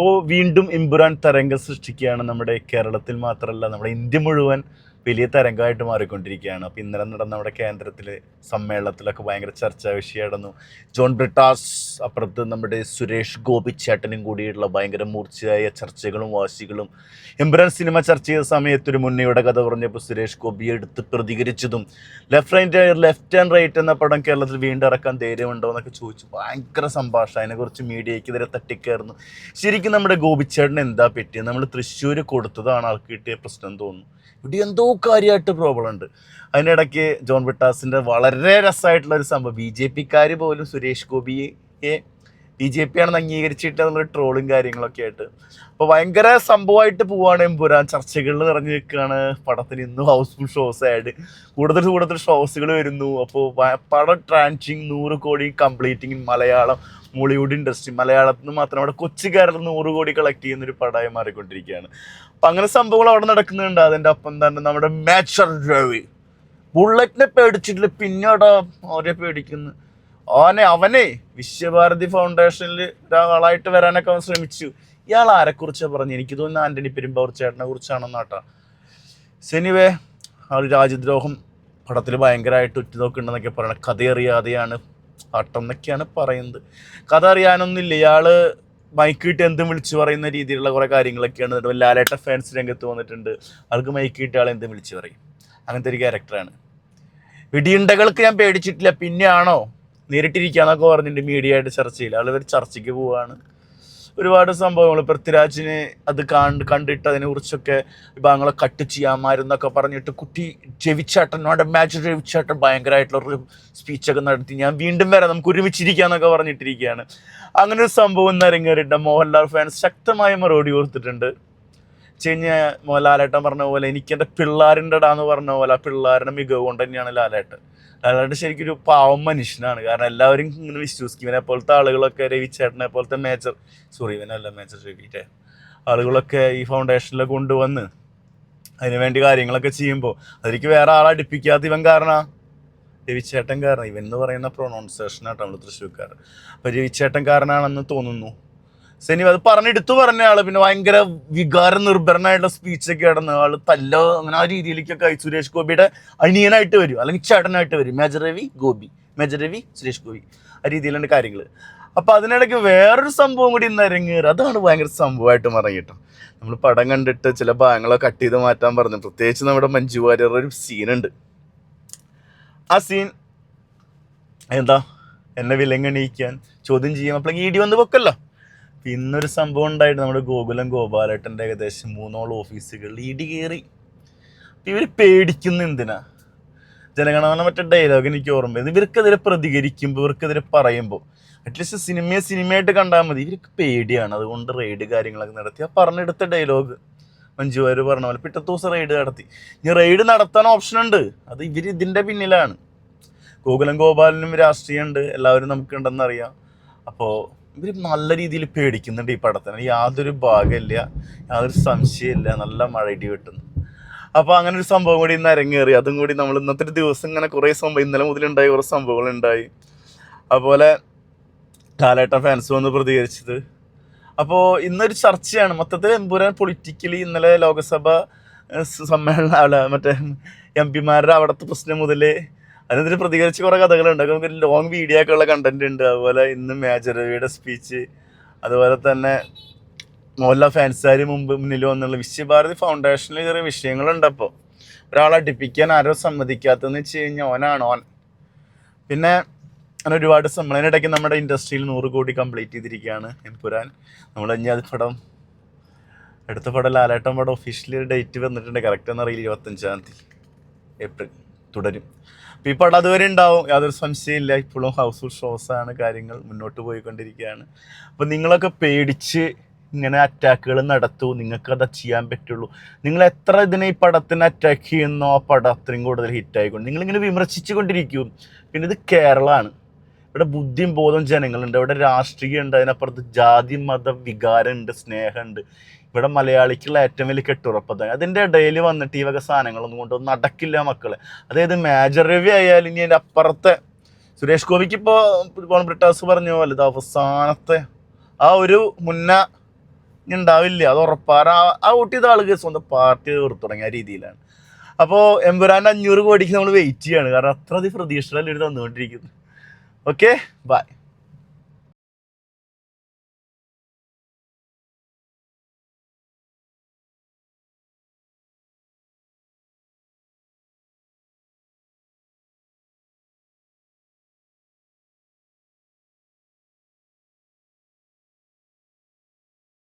അപ്പോൾ വീണ്ടും ഇമ്പുരാൻ തരംഗം സൃഷ്ടിക്കുകയാണ് നമ്മുടെ കേരളത്തിൽ മാത്രമല്ല നമ്മുടെ ഇന്ത്യ മുഴുവൻ. വലിയ തരംഗമായിട്ട് മാറിക്കൊണ്ടിരിക്കുകയാണ്. അപ്പോൾ ഇന്നലെ നടന്ന നമ്മുടെ കേന്ദ്രത്തിൽ സമ്മേളനത്തിലൊക്കെ ഭയങ്കര ചർച്ചാ വിഷയമായിരുന്നു. ജോൺ ബ്രിട്ടാസ് അപ്പുറത്ത് നമ്മുടെ സുരേഷ് ഗോപി ചേട്ടനും കൂടിയുള്ള ഭയങ്കര മൂർച്ചയായ ചർച്ചകളും വാശികളും എംബ്രാൻ സിനിമ ചർച്ച ചെയ്ത സമയത്ത് ഒരു മുന്നയുടെ കഥ പറഞ്ഞപ്പോൾ സുരേഷ് ഗോപി എടുത്ത് പ്രതികരിച്ചതും left and left and right എന്ന പടം കേരളത്തിൽ വീണ്ടും ഇറക്കാൻ ധൈര്യമുണ്ടോ? എന്നൊക്കെ ചോദിച്ചു. ഭയങ്കര സംഭാഷണം. അതിനെക്കുറിച്ച് മീഡിയയ്ക്കെതിരെ തട്ടിക്കയറുന്നു. ശരിക്കും നമ്മുടെ ഗോപിച്ചേട്ടൻ എന്താ പറ്റിയത്? നമ്മൾ തൃശ്ശൂർ കൊടുത്തതാണ് ആൾക്ക് കിട്ടിയ പ്രശ്നം തോന്നുന്നു. ഇവിടെ എന്തോ കാര്യമായിട്ട് പ്രോബ്ലം ഉണ്ട്. അതിനിടയ്ക്ക് ജോൺ വിട്ടാസിന്റെ വളരെ രസമായിട്ടുള്ള ഒരു സംഭവം. ബി ജെ പിക്കാർ പോലും സുരേഷ് ഗോപിയെ ബി ജെ പി ആണെന്ന് അംഗീകരിച്ചിട്ട് നമ്മൾ ട്രോളും കാര്യങ്ങളൊക്കെ ആയിട്ട്. അപ്പോൾ ഭയങ്കര സംഭവമായിട്ട് പോവാണ് എമ്പുരാൻ ചർച്ചകളിൽ നിറഞ്ഞു നിൽക്കുകയാണ്. പടത്തിന് ഇന്നും ഹൗസ്ഫുൾ ഷോസ് ആയിട്ട് കൂടുതൽ കൂടുതൽ ഷോസുകൾ വരുന്നു. അപ്പോൾ പടം ട്രാൻസിങ് നൂറ് കോടി കംപ്ലീറ്റിംഗ് മലയാളം മോളിവുഡ് ഇൻഡസ്ട്രി മലയാളത്തിൽ നിന്ന് മാത്രം അവിടെ കൊച്ചു കേരളത്തിൽ നൂറ് കോടി കളക്ട് ചെയ്യുന്ന ഒരു പടമായി മാറിക്കൊണ്ടിരിക്കുകയാണ്. അപ്പം അങ്ങനെ സംഭവങ്ങൾ അവിടെ നടക്കുന്നുണ്ട്. അതിന്റെ ഒപ്പം തന്നെ നമ്മുടെ മാച്ചർ രവി ബുള്ളറ്റിനെ പേടിച്ചിട്ടില്ല. പിന്നീട് അവരെ പേടിക്കുന്നു? അവനെ അവനെ വിശ്വഭാരതി ഫൗണ്ടേഷനിൽ ഒരാളായിട്ട് വരാനൊക്കെ അവൻ ശ്രമിച്ചു. ഇയാൾ ആരെക്കുറിച്ചാണ് പറഞ്ഞു? എനിക്ക് തോന്നുന്നു ആന്റണി പെരുമ്പാവൂർ ചേട്ടനെ കുറിച്ചാണെന്നാട്ടാ സെനിവേ ആ ഒരു രാജ്യദ്രോഹം പടത്തിൽ ഭയങ്കരമായിട്ട് ഉറ്റുനോക്കുന്നുണ്ടെന്നൊക്കെ പറയണം കഥയറിയാതെയാണ് ആട്ടം എന്നൊക്കെയാണ് പറയുന്നത്. കഥ അറിയാനൊന്നുമില്ല ഇയാൾ മൈക്ക് കിട്ടി എന്തും വിളിച്ചു പറയുന്ന രീതിയിലുള്ള കുറേ കാര്യങ്ങളൊക്കെയാണ് ലാലേട്ട ഫാൻസ് രംഗത്ത് വന്നിട്ടുണ്ട്. ആൾക്ക് മൈക്ക് കിട്ടി ആൾ എന്തും വിളിച്ചു പറയും. അങ്ങനത്തെ ഒരു ക്യാരക്ടറാണ് വെടിയുണ്ടകൾക്ക് ഞാൻ പേടിച്ചിട്ടില്ല. പിന്നെയാണോ? നേരിട്ടിരിക്കാന്നൊക്കെ പറഞ്ഞിട്ട് മീഡിയ ആയിട്ട് ചർച്ചയിൽ ആളുകൾ ചർച്ചയ്ക്ക് പോവാണ്. ഒരുപാട് സംഭവങ്ങൾ പൃഥ്വിരാജിന് അത് കണ്ട് കണ്ടിട്ട് അതിനെ കുറിച്ചൊക്കെ വിഭാഗങ്ങളെ കട്ട് ചെയ്യാമായിരുന്നൊക്കെ പറഞ്ഞിട്ട് കുട്ടി രവിച്ചേട്ടനോട് മാച്ച് രവിച്ചേട്ടൻ ഭയങ്കരമായിട്ടുള്ള ഒരു സ്പീച്ചൊക്കെ നടത്തി. ഞാൻ വീണ്ടും വരാം. നമുക്ക് ഒരുമിച്ചിരിക്കാന്നൊക്കെ പറഞ്ഞിട്ടിരിക്കുകയാണ് അങ്ങനെ ഒരു സംഭവം നരങ്ങേറിയിട്ട് മോഹൻലാൽ ഫാൻസ് ശക്തമായ മറുപടി കൊടുത്തിട്ടുണ്ട്. വെച്ച് മോഹൻലാലേട്ടൻ പറഞ്ഞ പോലെ എനിക്ക് എന്റെ പിള്ളേരുടെ ഇടാന്ന് പറഞ്ഞ പോലെ ആ പിള്ളേരുടെ മികവ് കൊണ്ട് തന്നെയാണ് ലാലേട്ടൻ. ലാലേട്ടൻ ശരിക്കും ഒരു പാവം മനുഷ്യനാണ്. കാരണം എല്ലാവരും ഇങ്ങനെ വിശ്വസിക്കും. ഇവനെ പോലത്തെ ആളുകളൊക്കെ രവിച്ചേട്ടനെ പോലത്തെ മേജർ സോറി ഇവനല്ല മേജർ രവിറ്റെ ആളുകളൊക്കെ ഈ ഫൗണ്ടേഷനിൽ കൊണ്ടുവന്ന് അതിനുവേണ്ടി കാര്യങ്ങളൊക്കെ ചെയ്യുമ്പോൾ അതിലേക്ക് വേറെ ആളെ അടുപ്പിക്കാത്ത ഇവൻ കാരണം? രവിച്ചേട്ടൻ കാരണം. ഇവൻ എന്ന് പറയുന്ന പ്രൊണൗൺസേഷനാട്ടോ നമ്മൾ തൃശ്ശൂർക്കാർ അപ്പോൾ രവിച്ചേട്ടൻ കാരനാണെന്ന് തോന്നുന്നു. സെനി അത് പറഞ്ഞെടുത്തു പറഞ്ഞ ആൾ. പിന്നെ ഭയങ്കര വികാര നിർഭരനായിട്ടുള്ള സ്പീച്ചൊക്കെ ആടുന്ന ആൾ. തല്ല അങ്ങനെ ആ രീതിയിലേക്കൊക്കെ ആയി. സുരേഷ് ഗോപിയുടെ അനിയനായിട്ട് വരും. അല്ലെങ്കിൽ ചേട്ടനായിട്ട് വരും. മേജർ രവി ഗോപി. മേജർ രവി സുരേഷ് ഗോപി. ആ രീതിയിലാണ് കാര്യങ്ങൾ അപ്പോൾ അതിനിടയ്ക്ക് വേറൊരു സംഭവം കൂടി ഇന്ന് ഇറങ്ങിയത് അതാണ് ഭയങ്കര സംഭവമായിട്ട് മറങ്ങി കേട്ടോ. നമ്മൾ പടം കണ്ടിട്ട് ചില ഭാഗങ്ങളൊക്കെ കട്ട് ചെയ്ത് മാറ്റാൻ പറഞ്ഞു. പ്രത്യേകിച്ച് നമ്മുടെ മഞ്ജു വാര്യർ ഒരു സീനുണ്ട് ആ സീൻ എന്താ? എന്നെ വിലങ്ങണിയിക്കാൻ ചോദ്യം ചെയ്യാൻ അപ്പോൾ ഇടി വന്ന് വെക്കല്ലോ. അപ്പൊ ഇന്നൊരു സംഭവം ഉണ്ടായിട്ട് നമ്മുടെ ഗോകുലം ഗോപാലേട്ടന്റെ ഏകദേശം മൂന്നോളം ഓഫീസുകളിൽ ഇടി കയറി. ഇവർ പേടിക്കുന്ന എന്തിനാ? ജനഗണമന മറ്റേ ഡയലോഗ് എനിക്ക് ഓർമ്മ ഇവർക്കെതിരെ പ്രതികരിക്കുമ്പോൾ ഇവർക്കെതിരെ പറയുമ്പോൾ അറ്റ്ലീസ്റ്റ് സിനിമയെ സിനിമയായിട്ട് കണ്ടാൽ മതി. ഇവർക്ക് പേടിയാണ്. അതുകൊണ്ട് റെയ്ഡ് കാര്യങ്ങളൊക്കെ നടത്തി. ആ പറഞ്ഞെടുത്ത ഡയലോഗ് മഞ്ജു വാര്യർ പറഞ്ഞ പോലെ പിറ്റത്തെ ദിവസം റെയ്ഡ് നടത്തി. ഇനി റെയ്ഡ് നടത്താൻ ഓപ്ഷൻ ഉണ്ട്. അത് ഇവർ ഇതിന്റെ പിന്നിലാണ്. ഗോകുലം ഗോപാലനും രാഷ്ട്രീയമുണ്ട്. എല്ലാവരും നമുക്കുണ്ടെന്നറിയാം അപ്പോൾ ഇവർ നല്ല രീതിയിൽ പേടിക്കുന്നുണ്ട് ഈ പടത്തിന്. യാതൊരു ഭാഗമില്ല യാതൊരു സംശയമില്ല. നല്ല മഴ ഇടി വെട്ടുന്നു. അപ്പോൾ അങ്ങനെ ഒരു സംഭവം കൂടി ഇന്ന് അരങ്ങേറി. അതും കൂടി നമ്മൾ ഇന്നത്തെ ഒരു ദിവസം ഇങ്ങനെ കുറേ സംഭവം ഇന്നലെ മുതലുണ്ടായി കുറേ സംഭവങ്ങൾ ഉണ്ടായി അതുപോലെ കാലേട്ട ഫാൻസ് വന്ന് പ്രതികരിച്ചത്. അപ്പോൾ ഇന്നൊരു ചർച്ചയാണ്. മൊത്തത്തിൽ എമ്പുരാൻ പൊളിറ്റിക്കലി ഇന്നലെ ലോകസഭ സമ്മേളന മറ്റേ എം പിമാരുടെ അവിടുത്തെ പ്രശ്നം മുതൽ അതിനെതിരെ പ്രതികരിച്ച് കുറേ കഥകളുണ്ട്. നമുക്ക് ലോങ് വീഡിയോ ഒക്കെ ഉള്ള കണ്ടന്റ് ഉണ്ട്. അതുപോലെ ഇന്ന് മേജർ രവിയുടെ സ്പീച്ച് അതുപോലെ തന്നെ മോഹൻലാൽ ഫാൻസുകാർ മുമ്പ് മുന്നിൽ വന്നുള്ള വിശ്വഭാരതി ഫൗണ്ടേഷനിൽ ചെറിയ വിഷയങ്ങളുണ്ട് അപ്പോൾ ഒരാളെ അടിപ്പിക്കാൻ ആരോ സമ്മതിക്കാത്തതെന്ന് വെച്ച് കഴിഞ്ഞാൽ ഓനാണ് ഓൻ. പിന്നെ അങ്ങനെ ഒരുപാട് സമ്മേളനയിടയ്ക്ക് നമ്മുടെ ഇൻഡസ്ട്രിയിൽ നൂറ് കോടി കംപ്ലീറ്റ് ചെയ്തിരിക്കുകയാണ് എംപുരാൻ നമ്മൾ ഇനി അത് പടം അടുത്ത പടം ലാലേട്ടൻ പടം ഒഫീഷ്യലി ഡേറ്റ് വന്നിട്ടുണ്ട്. കറക്റ്റ് എന്നറിയില്ല. ഇരുപത്തഞ്ചാം തീയതി. ഏപ്രിൽ. തുടരും. അപ്പോൾ ഈ പടം അതുവരെ ഉണ്ടാവും. യാതൊരു സംശയമില്ല ഇപ്പോഴും ഹൗസ്ഫുൾ ഷോസ് ആണ് കാര്യങ്ങൾ മുന്നോട്ട് പോയിക്കൊണ്ടിരിക്കുകയാണ്. അപ്പോൾ നിങ്ങളൊക്കെ പേടിച്ച് ഇങ്ങനെ അറ്റാക്കുകൾ നടത്തൂ. നിങ്ങൾക്ക് അത് ചെയ്യാൻ പറ്റുള്ളൂ. നിങ്ങൾ എത്ര ഇതിനെ ഈ പടത്തിന് അറ്റാക്ക് ചെയ്യുന്നോ ആ പടം അത്രയും കൂടുതൽ ഹിറ്റായിക്കൊണ്ട് നിങ്ങളിങ്ങനെ വിമർശിച്ചു കൊണ്ടിരിക്കും പിന്നെ ഇത് കേരളമാണ്. ഇവിടെ ബുദ്ധിയും ബോധവും ജനങ്ങളുണ്ട്. ഇവിടെ രാഷ്ട്രീയമുണ്ട്. അതിനപ്പുറത്ത് ജാതി മത വികാരമുണ്ട് സ്നേഹമുണ്ട്. ഇവിടെ മലയാളിക്കുള്ള ഏറ്റവും വലിയ കെട്ടുറപ്പത് അതിന്റെ ഇടയിൽ വന്നിട്ട് ഈ വക സാധനങ്ങളൊന്നും കൊണ്ട് നടക്കില്ല മക്കളെ. അതായത് മേജർ രവി ആയാലും ഇനി അതിന്റെ അപ്പുറത്തെ സുരേഷ് ഗോപിക്ക് ഇപ്പോൾ ബ്രിട്ടാസ് പറഞ്ഞ പോലെ ഇത് അവസാനത്തെ ആ ഒരു മുന്ന ഉണ്ടാവില്ല. അത് ഉറപ്പാറ ആ വോട്ട് ചെയ്ത ആളുകൾ സ്വന്തം പാർട്ടി തുടങ്ങിയ രീതിയിലാണ്. അപ്പോൾ എമ്പുരാന്റെ അഞ്ഞൂറ് കോടിക്ക് നമ്മൾ വെയിറ്റ് ചെയ്യാണ്. കാരണം അത്ര അധികം പ്രതീക്ഷകളല്ലേ ഒരു തന്നുകൊണ്ടിരിക്കുന്നത്. Okay bye